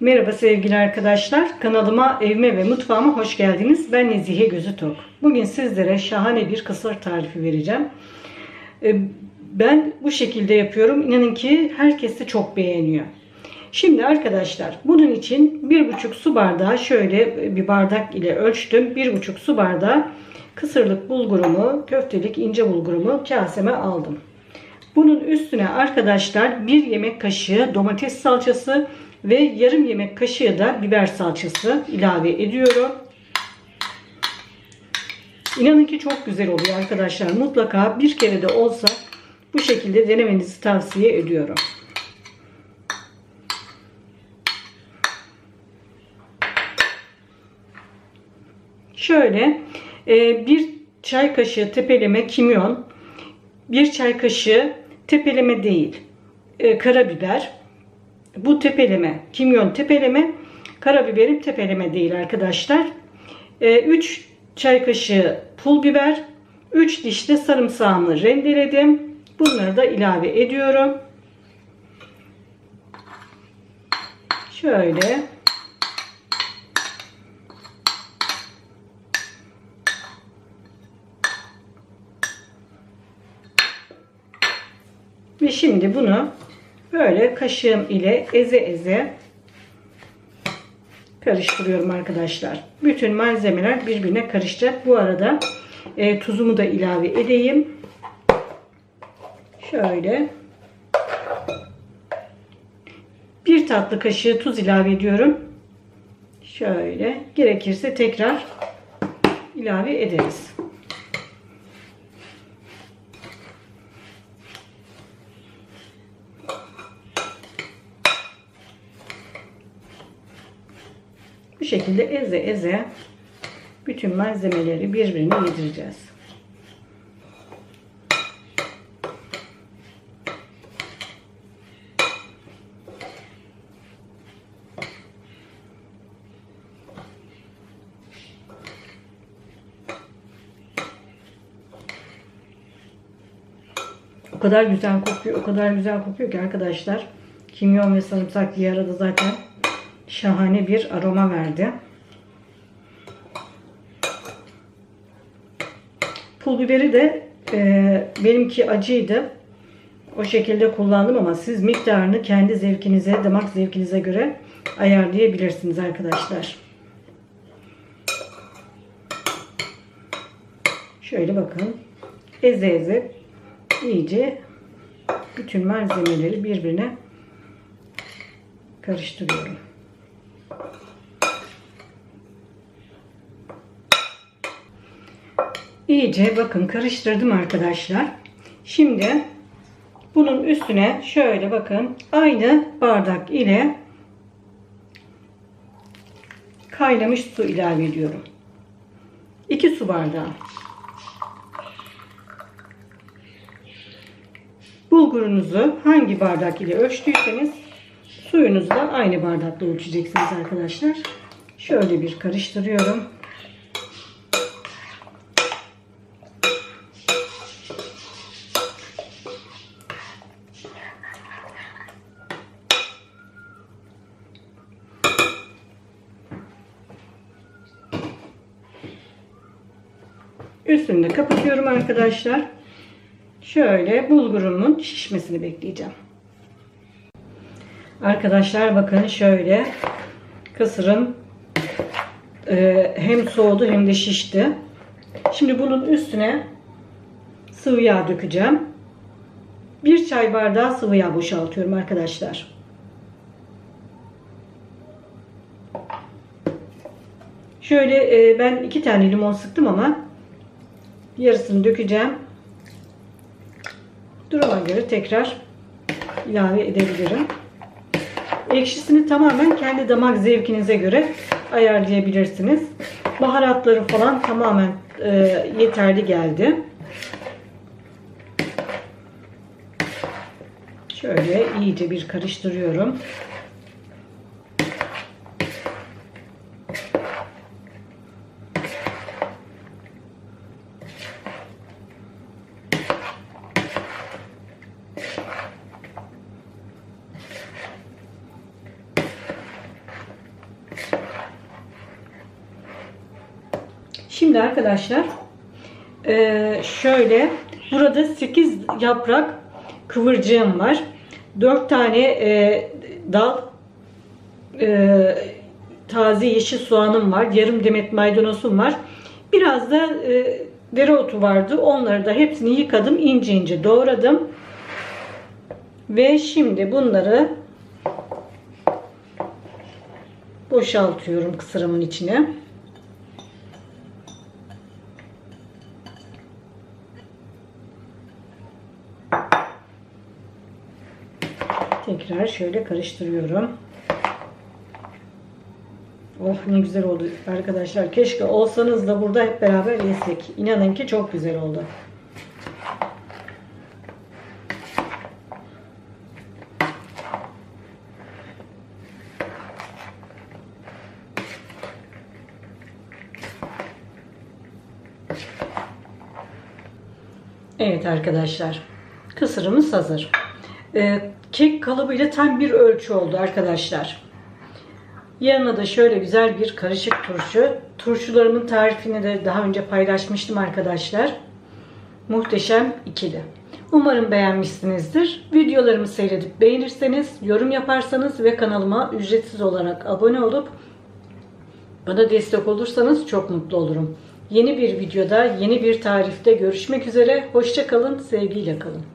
Merhaba sevgili arkadaşlar. Kanalıma, evime ve mutfağıma hoş geldiniz. Ben Nezihe Gözü Tok. Bugün sizlere şahane bir kısır tarifi vereceğim. Ee, Ben bu şekilde yapıyorum. İnanın ki herkes de çok beğeniyor. Şimdi arkadaşlar bunun için 1,5 su bardağı şöyle bir bardak ile ölçtüm. 1,5 su bardağı kısırlık bulgurumu, köftelik ince bulgurumu kaseme aldım. Bunun üstüne arkadaşlar bir yemek kaşığı domates salçası ve yarım yemek kaşığı da biber salçası ilave ediyorum. İnanın ki çok güzel oluyor arkadaşlar. Mutlaka bir kere de olsa bu şekilde denemenizi tavsiye ediyorum. Şöyle e, bir çay kaşığı tepeleme kimyon, bir çay kaşığı tepeleme değil e, karabiber. Bu tepeleme, kimyon tepeleme, karabiberim tepeleme değil arkadaşlar. 3 çay kaşığı pul biber, 3 diş de sarımsağımı rendeledim. Bunları da ilave ediyorum. Şöyle Ve şimdi bunu böyle kaşığım ile eze eze karıştırıyorum arkadaşlar. Bütün malzemeler birbirine karışacak. Bu arada e, tuzumu da ilave edeyim. Şöyle bir tatlı kaşığı tuz ilave ediyorum. Şöyle gerekirse tekrar ilave ederiz. Bu şekilde eze eze bütün malzemeleri birbirine yedireceğiz. O kadar güzel kokuyor, o kadar güzel kokuyor ki arkadaşlar. Kimyon ve sarımsak bir arada zaten şahane bir aroma verdi. Pul biberi de e, benimki acıydı. O şekilde kullandım ama siz miktarını kendi zevkinize, damak zevkinize göre ayarlayabilirsiniz arkadaşlar. Şöyle bakın. Eze eze iyice bütün malzemeleri birbirine karıştırıyorum. İyice bakın karıştırdım arkadaşlar. Şimdi bunun üstüne şöyle bakın aynı bardak ile kaynamış su ilave ediyorum. 2 su bardağı. Bulgurunuzu hangi bardak ile ölçtüyseniz suyunuzu da aynı bardakla ölçeceksiniz arkadaşlar. Şöyle bir karıştırıyorum. Üstünü de kapatıyorum arkadaşlar. Şöyle bulgurumun şişmesini bekleyeceğim. Arkadaşlar bakın şöyle kısırım e, hem soğudu hem de şişti. Şimdi bunun üstüne sıvı yağ dökeceğim. Bir çay bardağı sıvı yağ boşaltıyorum arkadaşlar. Şöyle e, ben iki tane limon sıktım ama yarısını dökeceğim. Duruma göre tekrar ilave edebilirim. Ekşisini tamamen kendi damak zevkinize göre ayarlayabilirsiniz. Baharatları falan tamamen e, yeterli geldi. Şöyle iyice bir karıştırıyorum. Şimdi arkadaşlar e, şöyle burada 8 yaprak kıvırcığım var. 4 tane e, dal e, taze yeşil soğanım var. Yarım demet maydanozum var. Biraz da dereotu vardı. Onları da hepsini yıkadım. ince ince doğradım. Ve şimdi bunları boşaltıyorum kısırımın içine. Tekrar şöyle karıştırıyorum. Oh ne güzel oldu arkadaşlar. Keşke olsanız da burada hep beraber yesek. İnanın ki çok güzel oldu. Evet arkadaşlar. Kısırımız hazır. Ee, kek kalıbıyla tam bir ölçü oldu arkadaşlar. Yanına da şöyle güzel bir karışık turşu. Turşularımın tarifini de daha önce paylaşmıştım arkadaşlar. Muhteşem ikili. Umarım beğenmişsinizdir. Videolarımı seyredip beğenirseniz, yorum yaparsanız ve kanalıma ücretsiz olarak abone olup bana destek olursanız çok mutlu olurum. Yeni bir videoda, yeni bir tarifte görüşmek üzere. Hoşçakalın, sevgiyle kalın.